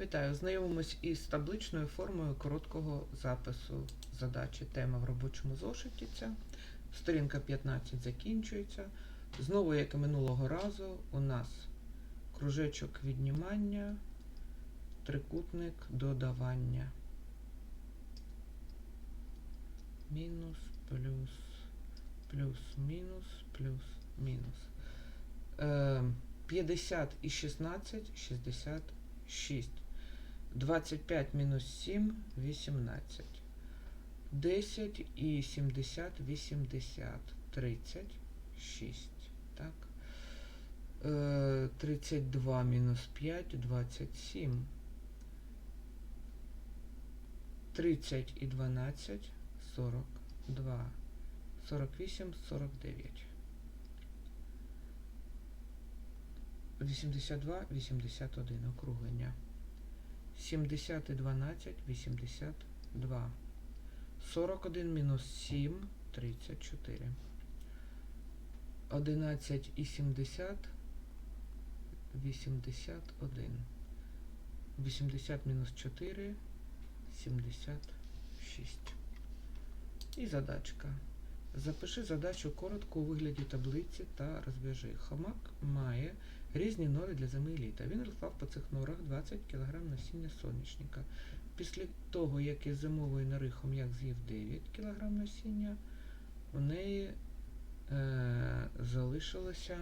Вітаю! Знайомимось із табличною формою короткого запису задачі. Тема в робочому зошиті. ця. Сторінка 15 закінчується. Знову, як і минулого разу, у нас кружечок віднімання, трикутник додавання. Мінус, плюс, плюс, мінус, плюс, мінус. Е, 50 і 16, 66. 25 мінус 7, 18. 10 і 70, 80. 36. Так. Е, 32 мінус 5, 27. 30 і 12, 42. 48, 49. 82, 81 округлення. 70 і 12, 82. 41 мінус 7, 34. 11 і 70, 81. 80 мінус 4, 76. І задачка. Запиши задачу коротко у вигляді таблиці та розв'яжи. Хомак має різні нори для зими і літа. Він розклав по цих норах 20 кг насіння соняшника. Після того, як із зимової нори хом'як з'їв 9 кг насіння, у неї е, залишилося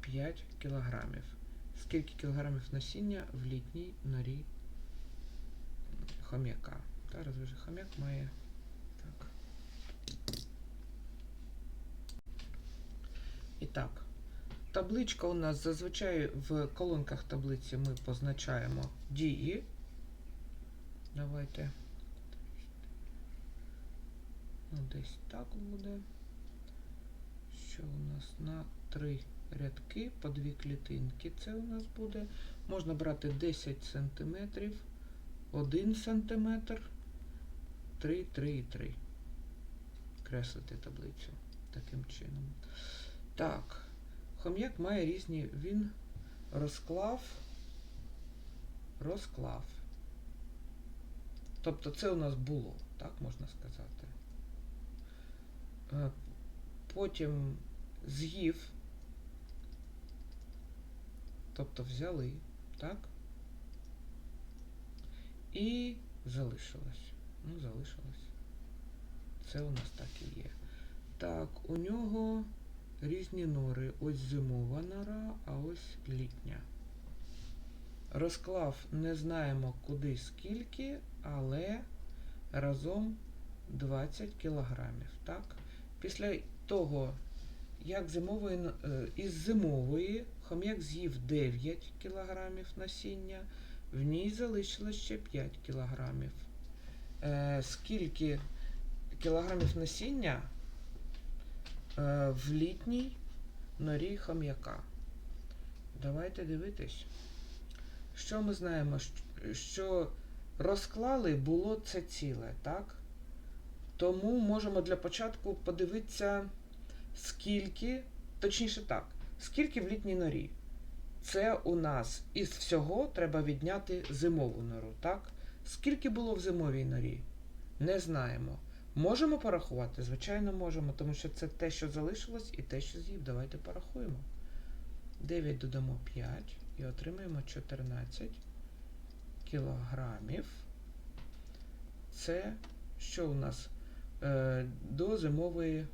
5 кг. Скільки кілограмів насіння в літній норі хом'яка? Та розв'яжи хом'як має І так, табличка у нас зазвичай в колонках таблиці ми позначаємо дії. Давайте. Ну, десь так буде. Що у нас на три рядки по дві клітинки це у нас буде. Можна брати 10 сантиметрів, 1 сантиметр, 3, 3 і 3. Креслити таблицю таким чином. Так, хом'як має різні, він розклав, розклав. Тобто це у нас було, так можна сказати. Е, Потім з'їв, тобто взяли, так? І залишилось. Ну, залишилось. Це у нас так і є. Так, у нього різні нори. Ось зимова нора, а ось літня. Розклав не знаємо куди скільки, але разом 20 кілограмів. Так? Після того, як зимової, е, із зимової хом'як з'їв 9 кілограмів насіння, в ній залишилось ще 5 кілограмів. Е, скільки кілограмів насіння в літній норі хом'яка? Давайте дивитись. Що ми знаємо? Що розклали було це ціле, так? Тому можемо для початку подивитися, скільки, точніше так, скільки в літній норі. Це у нас із всього треба відняти зимову нору, так? Скільки було в зимовій норі? Не знаємо. Можемо порахувати? Звичайно, можемо, тому що це те, що залишилось, і те, що з'їв. Давайте порахуємо. 9 додамо 5 і отримаємо 14 кілограмів. Це що у нас? Е, до зимової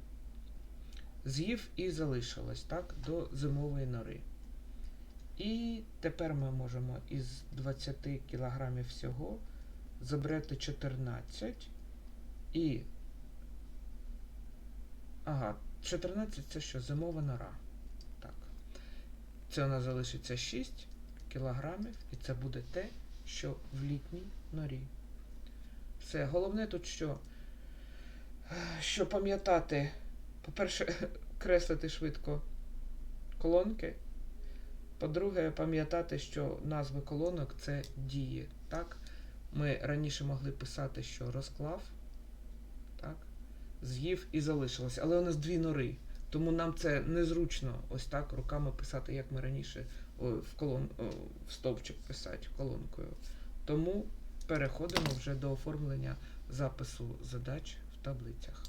з'їв і залишилось, так? До зимової нори. І тепер ми можемо із 20 кілограмів всього забрати 14 і. Ага, 14 це що? Зимова нора. Так. Це у нас залишиться 6 кілограмів, і це буде те, що в літній норі. Все. Головне тут що? Що пам'ятати, по-перше, креслити швидко колонки. По-друге, пам'ятати, що назви колонок це дії. Так? Ми раніше могли писати, що розклав? З'їв і залишилось. Але у нас дві нори. Тому нам це незручно ось так руками писати, як ми раніше в колон в стовпчик писати колонкою. Тому переходимо вже до оформлення запису задач в таблицях.